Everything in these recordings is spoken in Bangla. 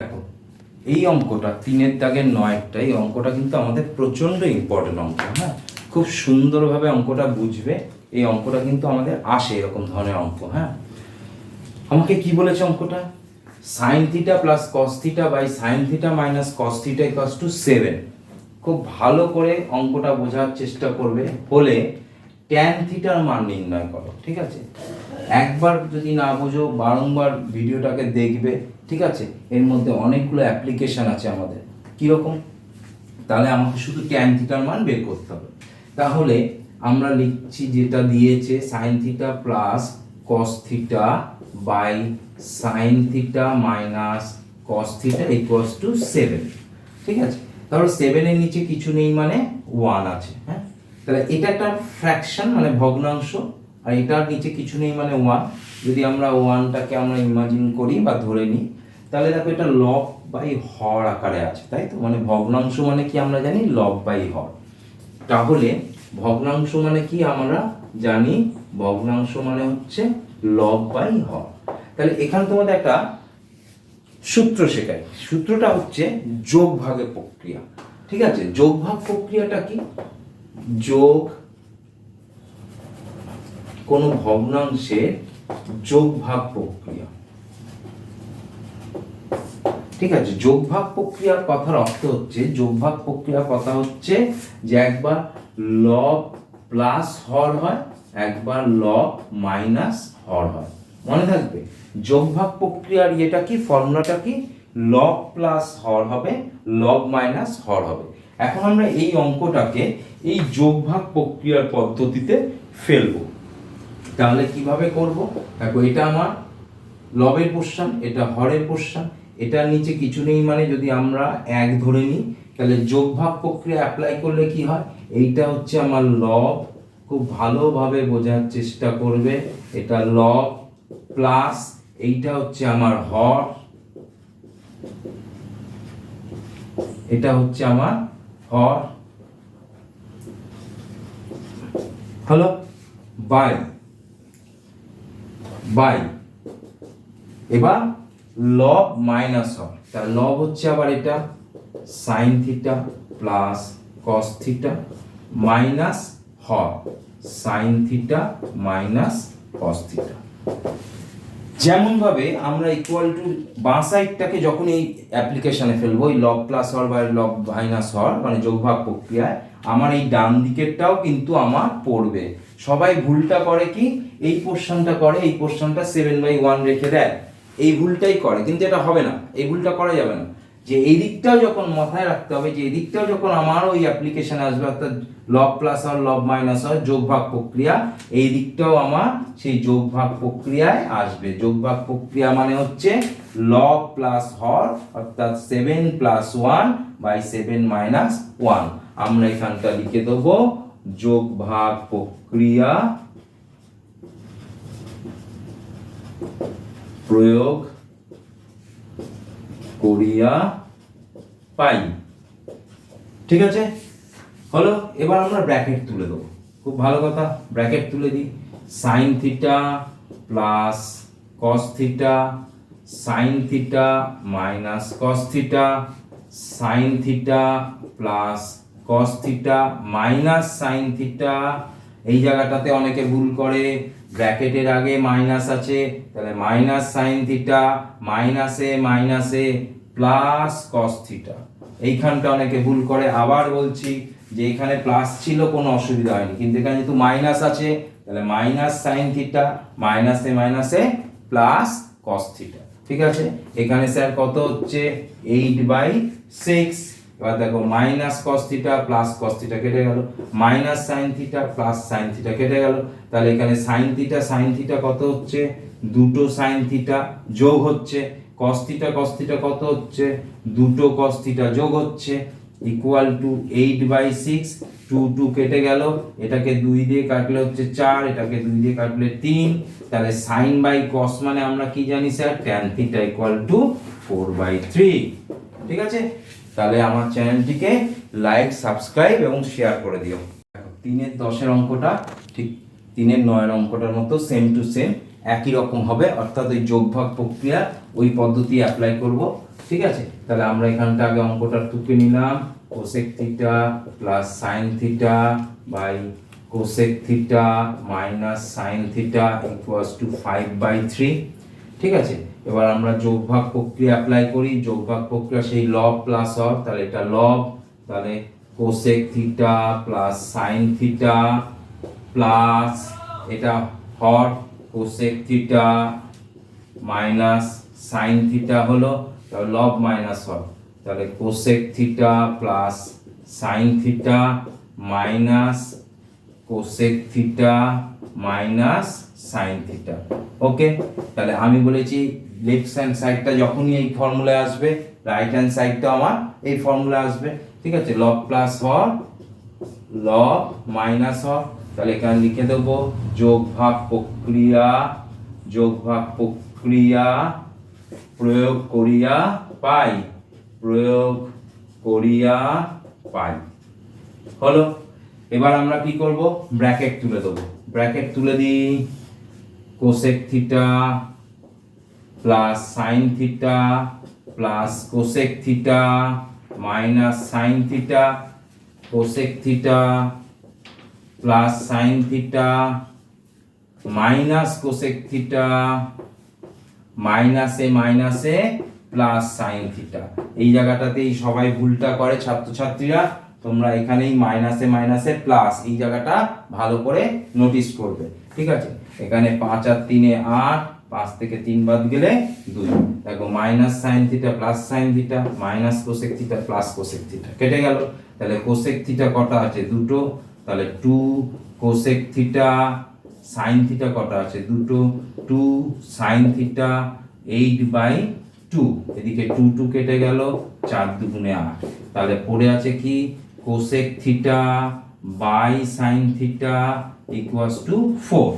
দেখো, এই অঙ্কটা তিনের দাগের নয়টা, এই অঙ্কটা কিন্তু আমাদের প্রচণ্ড ইম্পর্টেন্ট অঙ্ক হ্যাঁ? খুব সুন্দরভাবে অঙ্কটা বুঝবে, এই অঙ্কটা কিন্তু আমাদের আসে এরকম ধরনের অঙ্ক হ্যাঁ? আমাকে কি বলেছে অঙ্কটা? Sine theta plus cos theta by sine theta minus cos theta equals to seven খুব ভালো করে অঙ্কটা বোঝার চেষ্টা করবে, হলে ট্যান থিটার মান নির্ণয় করো, ঠিক আছে? একবার যদি না বোঝো, বারংবার ভিডিওটাকে দেখবে, ঠিক আছে? এর মধ্যে অনেকগুলো অ্যাপ্লিকেশন আছে আমাদের। কীরকম? তাহলে আমাকে শুধু ট্যান থিটার মান বের করতে হবে। তাহলে আমরা লিখছি যেটা দিয়েছে sine theta plus cos theta by sine theta minus cos theta equals to seven ঠিক আছে? তাহলে সেভেনের নিচে কিছু নেই মানে ওয়ান আছে হ্যাঁ? তাহলে এটা একটা ফ্র্যাকশন মানে ভগ্নাংশ, আর এটার নিচে কিছু নেই মানে ওয়ান যদি আমরা ওয়ানটাকে আমরা ইমাজিন করি বা ধরে নিই, তাহলে দেখো এটা লব বাই হর আকারে আছে, তাই তো? মানে ভগ্নাংশ মানে কি আমরা জানি? লব বাই হর। তাহলে ভগ্নাংশ মানে কি আমরা জানি? ভগ্নাংশ মানে হচ্ছে লব বাই হর। তাহলে এখানে তোমাদের একটা সূত্র শেখাই। সূত্রটা হচ্ছে যোগ ভাগের প্রক্রিয়া। ঠিক আছে? যোগ ভাগ প্রক্রিয়াটা কি? যোগ, কোন ভগ্নাংশের যোগ ভাগ প্রক্রিয়া। ঠিক আছে যোগভাগ প্রক্রিয়ার কথার অর্থ হচ্ছে যোগভাগ প্রক্রিয়ার কথা হচ্ছে যে একবার লব প্লাস হর হয়, একবার লব মাইনাস হর হয়। মনে থাকবে যোগভাগ প্রক্রিয়ার ইয়েটা কি ফর্মুলাটা কি? লব প্লাস হর হবে লব মাইনাস হর হবে। এখন আমরা এই অঙ্কটাকে এই যোগভাগ প্রক্রিয়ার পদ্ধতিতে ফেলব। তাহলে কীভাবে করব? দেখো, এটা আমার লবের পোর্শন এটা হরের পোর্শন এটার নিচে কিছু নেই মানে যদি আমরা এক ধরে নিই, তাহলে যোগভাগ প্রক্রিয়া অ্যাপ্লাই করলে কি হয়? এইটা হচ্ছে আমার লব, খুব ভালোভাবে বোঝার চেষ্টা করবে। এটা লব প্লাস এইটা হচ্ছে আমার হর, এটা হচ্ছে আমার হর হলো বাই বাই এবার লব মাইনাস হর তার লব হচ্ছে আবার এটা sine theta plus cos theta minus হর sine theta minus cos theta যেমন ভাবে আমরা ইকুয়াল টু বাঁ সাইডটাকে যখন এই অ্যাপ্লিকেশানে ফেলব, এই লব প্লাস হর বা লব মাইনাস হর মানে যোগভাগ প্রক্রিয়ায়, আমার এই ডান দিকেরটাও কিন্তু আমার পড়বে। সবাই ভুলটা করে কি? এই পোর্শনটা করে, এই পোর্শনটা সেভেন বাই ওয়ান রেখে দেয়। এই ভুলটাই করে, কিন্তু এটা হবে না। এই ভুলটা করা যাবে না। যে এই দিকটাও যখন মাথায় রাখতে হবে, যে এই দিকটাও যখন আমার ওই অ্যাপ্লিকেশন আসবে, অর্থাৎ লব প্লাস আর লব মাইনাস আর যোগ ভাগ প্রক্রিয়া, এই দিকটাও আমার সেই যোগভাগ প্রক্রিয়ায় আসবে। যোগভাগ প্রক্রিয়া মানে হচ্ছে লব প্লাস হর, অর্থাৎ seven plus one by seven minus one আমরা এখানটা লিখে দেবো যোগভাগ প্রক্রিয়া প্রয়োগ করিয়া পাই। ঠিক আছে? হলো, এবার আমরা ব্র্যাকেট তুলে দেবো। খুব ভালো কথা, ব্র্যাকেট তুলে দিই। Sine theta plus cos theta, sine theta minus cos theta, sine theta plus cos theta minus sine theta. এই জায়গাটাতে অনেকে ভুল করে ব্র্যাকেটের আগে মাইনাস আছে, তাহলে মাইনাস সাইন থিটা, মাইনাসে মাইনাসে প্লাস কস থিটা। এইখানটা অনেকে ভুল করে। আবার বলছি যে এখানে প্লাস ছিল, কোনো অসুবিধা হয়নি। কিন্তু এখানে যেহেতু মাইনাস আছে, তাহলে মাইনাস সাইন থিটা, মাইনাসে মাইনাসে প্লাস কস থিটা। ঠিক আছে? এখানে স্যার কত হচ্ছে? Eight by six. এবার দেখো minus cos theta plus cos theta কেটে গেল। Minus sine theta plus sine theta কেটে গেল। তাহলে এখানে সাইন থিটা সাইন থিটা কত হচ্ছে? দুটো সাইন থিটা যোগ হচ্ছে। কস থিটা কস থিটা কত হচ্ছে? দুটো কস থিটা যোগ হচ্ছে। Equal to eight by six two two কেটে গেল। এটাকে দুই দিয়ে কাটলে হচ্ছে চার, এটাকে দুই দিয়ে কাটলে তিন। তাহলে সাইন বাই কস মানে আমরা কি জানি sir tan theta equal to four by three ঠিক আছে? তাহলে আমার চ্যানেলটিকে লাইক, সাবস্ক্রাইব এবং শেয়ার করে দিও। দেখো, তিনের দশের অঙ্কটা ঠিক তিনের নয়ের অঙ্কটার মতো সেম টু সেম একই রকম হবে, অর্থাৎ ওই যোগভাগ প্রক্রিয়া ওই পদ্ধতি অ্যাপ্লাই করব, ঠিক আছে? তাহলে আমরা এখানটা আগে অঙ্কটা টুকে নিলাম cosec theta plus sine theta by cosec theta minus sine theta equals to five by three ঠিক আছে? এবার আমরা যোগভাগ প্রক্রিয়া অ্যাপ্লাই করি যোগভাগ প্রক্রিয়া সেই লব প্লাস হর তাহলে এটা লব তাহলে cosec theta plus sine theta plus এটা হর cosec theta minus sine theta হলো, তাহলে লব মাইনাস হর। তাহলে cosec theta plus sine theta minus cosec theta minus sine theta okay তাহলে আমি বলেছি লেফট হ্যান্ড সাইডটা যখনই এই ফর্মুলায় আসবে রাইট হ্যান্ড সাইডটা আমার এই ফর্মুলা আসবে। ঠিক আছে? লব প্লাস হর লব মাইনাস হর তাহলে এখানে লিখে দেবো, যোগ ভাগ প্রক্রিয়া, যোগ ভাগ প্রক্রিয়া প্রয়োগ করিয়া পাই। প্রয়োগ করিয়া পাই। হলো? এবার আমরা কি করব? ব্র্যাকেট তুলে দেবো। ব্র্যাকেট তুলে দিই। Cosec theta plus sine theta plus cosec theta minus sine theta cosec theta plus sine theta minus cosec theta মাইনাসে মাইনাসে প্লাস সাইন থিটা এই জায়গাটাতেই সবাই ভুলটা করে ছাত্রছাত্রীরা, তোমরা এখানেই মাইনাসে মাইনাসে প্লাস এই জায়গাটা ভালো করে নোটিস করবে। ঠিক আছে? এখানে পাঁচ আর তিনে আট, পাঁচ থেকে তিন বাদ গেলে দুই। দেখো minus sine theta plus sine theta minus cosec theta plus cosec theta কেটে গেল? তাহলে কোসেক থিটা কটা আছে? দুটো। তাহলে two cosec theta sine theta কটা আছে? দুটো। Two sine theta eight by two এদিকে টু টু কেটে গেল, চার দুগুণে আট। তাহলে পড়ে আছে কি? Cosec theta by sine theta equals to four.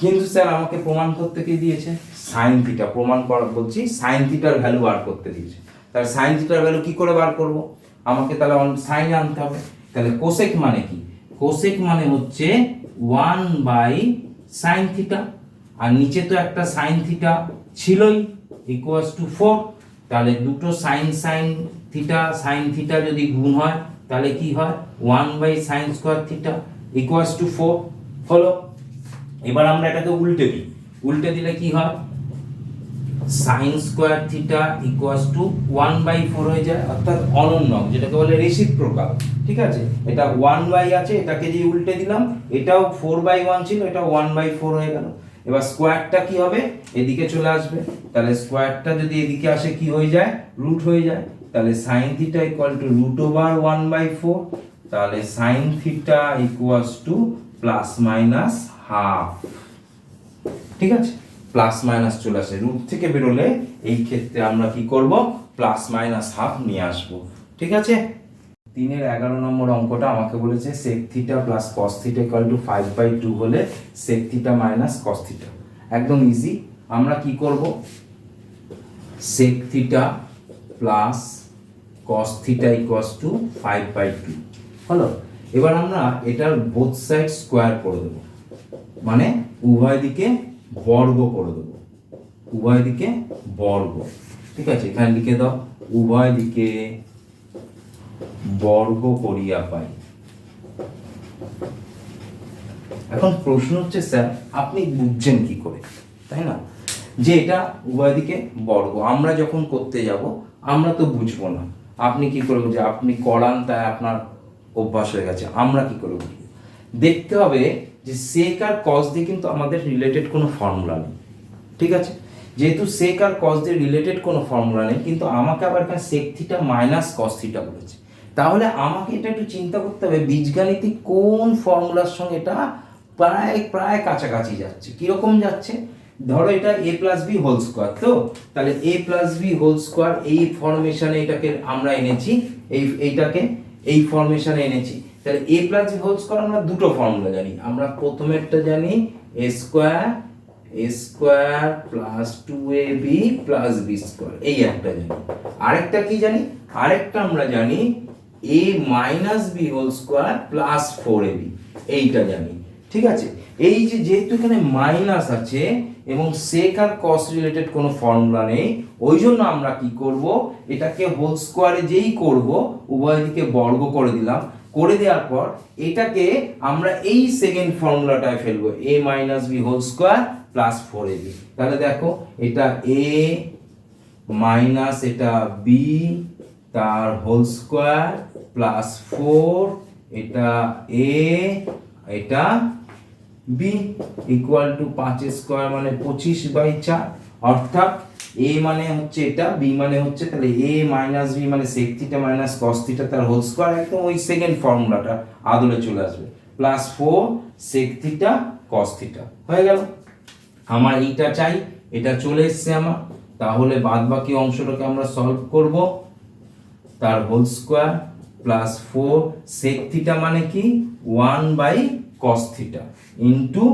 কিন্তু স্যার আমাকে প্রমাণ করতে কি দিয়েছে? সাইন থিটা, প্রমাণ করা, বলছি সাইন থিটার ভ্যালু বার করতে দিয়েছে। তাহলে সাইন থিটার ভ্যালু কি করে বার করব? আমাকে তাহলে সাইন আনতে হবে। তাহলে কোসেক মানে কি? কোসেক মানে হচ্ছে ওয়ান বাই সাইন থিটা। আর নিচে তো একটা সাইন থিটা ছিলই, ইকুয়ালস টু ফোর। তাহলে দুটো sine sine theta sine theta যদি গুণ হয় তাহলে কি হয়? One by sine square theta equals to four হলো এবার আমরা এটাকে উল্টে দিই। উল্টে দিলে কি হয়? Sine square theta equals to one by four হয়ে যায়, অর্থাৎ অনন্য যেটাকে বলে রেসিপ্রোকাল ঠিক আছে? এটা ওয়ান বাই আছে, এটাকে যে উল্টে দিলাম। এটাও ফোর বাই ওয়ান ছিল এটা ওয়ান বাই ফোর হয়ে গেল। এবার স্কোয়ারটা কি হবে? এদিকে চলে আসবে। তাহলে স্কোয়ারটা যদি এদিকে আসে, কি হয়ে যায়? রুট হয়ে যায়। তাহলে sine theta equal to root over one by four তাহলে sine theta equals to plus minus half ঠিক আছে? প্লাস মাইনাস চলে আসে। রুট থেকে বেরোলে এই ক্ষেত্রে আমরা কি করব? প্লাস মাইনাস হাফ নিয়ে আসব। ঠিক আছে? তিনের এগারো নম্বর অঙ্কটা আমাকে বলেছে sec theta plus cos theta equal to five by two হলে sec theta minus cos theta একদম ইজি আমরা কি করব? Sec theta plus cos theta equals to five by two হলো? এবার আমরা এটার বোথ সাইড স্কোয়ার করে দেবো। মানে উভয় দিকে বর্গ করে দেবো। উভয় দিকে বর্গ। ঠিক আছে? এখানে লিখে দাও, উভয় দিকে বর্গ করিয়া পাই। এখন প্রশ্ন হচ্ছে, স্যার, আপনি বুঝছেন কি করে? তাই না? যে এটা উভয় দিকে বর্গ। আমরা যখন করতে যাব, আমরা তো বুঝব না। আপনি কি করে বুঝে আপনি করান তাই আপনার অভ্যাস হয়ে গেছে, আমরা কি করে বুঝব দেখতে হবে যে সেক আর কস দিয়ে কিন্তু আমাদের রিলেটেড কোনো ফর্মুলা নেই, ঠিক আছে? যেহেতু সেক আর কস দিয়ে রিলেটেড কোনো ফর্মুলা নেই, কিন্তু আমাকে আবার এখানে sec theta minus cos theta বলেছে। তাহলে আমাকে এটা একটু চিন্তা করতে হবে, বীজগাণিতিক কোন ফর্মুলার সঙ্গে এটা প্রায় প্রায় কাছাকাছি যাচ্ছে, কীরকম যাচ্ছে? ধরো এটা A plus B whole square তো? তাহলে A plus B whole square এই ফর্মেশনে এটাকে আমরা এনেছি, এই, এইটাকে এই ফর্মেশনে এনেছি। তাহলে A plus B whole square আমরা দুটো ফর্মুলা জানি। আমরা প্রথমেরটা জানি A square A square plus two A B plus B square এই একটা জানি। আরেকটা কি জানি? আরেকটা আমরা জানি A minus B whole square plus four A B এইটা জানি। ঠিক আছে? এই যে যেহেতু এখানে মাইনাস আছে এবং সেক আর কস রিলেটেড কোনো ফর্মুলা নেই ওই জন্য আমরা কি করব? এটাকে হোল স্কোয়ারে যেই করব, উভয় দিকে বর্গ করে দিলাম। করে দেওয়ার পর এটাকে আমরা এই সেকেন্ড ফর্মুলাটায় ফেলব A minus B whole square plus four A B তাহলে দেখো, এটা এ মাইনাস এটা বি তার হোল স্কোয়ার প্লাস ফোর এটা এ এটা বি ইকুয়াল টু পাঁচ স্কোয়ার মানে পঁচিশ বাই চার, অর্থাৎ এ মানে হচ্ছে এটা বি মানে হচ্ছে তাহলে এ মাইনাস বি মানে sec theta minus cos theta তার হোল স্কোয়ার একদম ওই সেকেন্ড ফর্মুলাটা আদলে চলে আসবে। Plus four sec theta cos theta হয়ে গেল। আমার এইটা চাই, এটা চলে এসছে আমার। তাহলে বাদ বাকি অংশটাকে আমরা সলভ করব। তার whole square plus four sec theta মানে কি? One by theta into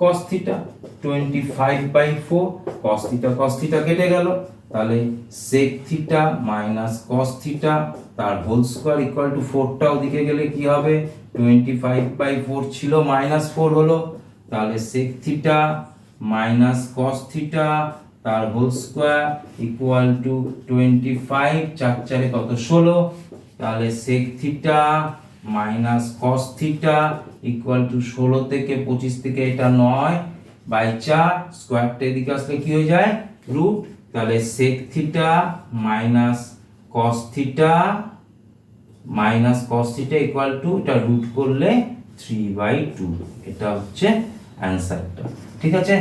cos theta twenty five by four cos theta cos theta কেটে গেল। তাহলে sec theta minus cos theta তার হোল স্কোয়ার ইকুয়াল টু ফোরটা ওদিকে গেলে কি হবে? টোয়েন্টি ফাইভ বাই ফোর ছিল মাইনাস ফোর হলো। তাহলে sec theta minus cos theta তার whole square equal to twenty five চার চারে কত ষোলো? তাহলে sec theta minus cos theta equal to ষোলো থেকে পঁচিশ থেকে এটা নয় বাই চার স্কোয়ারটা এদিকে আসলে কি হয়ে যায়? রুট তাহলে sec theta minus cos theta minus cos theta equal to এটা রুট করলে থ্রি বাই টু এটা হচ্ছে অ্যান্সারটা ঠিক আছে?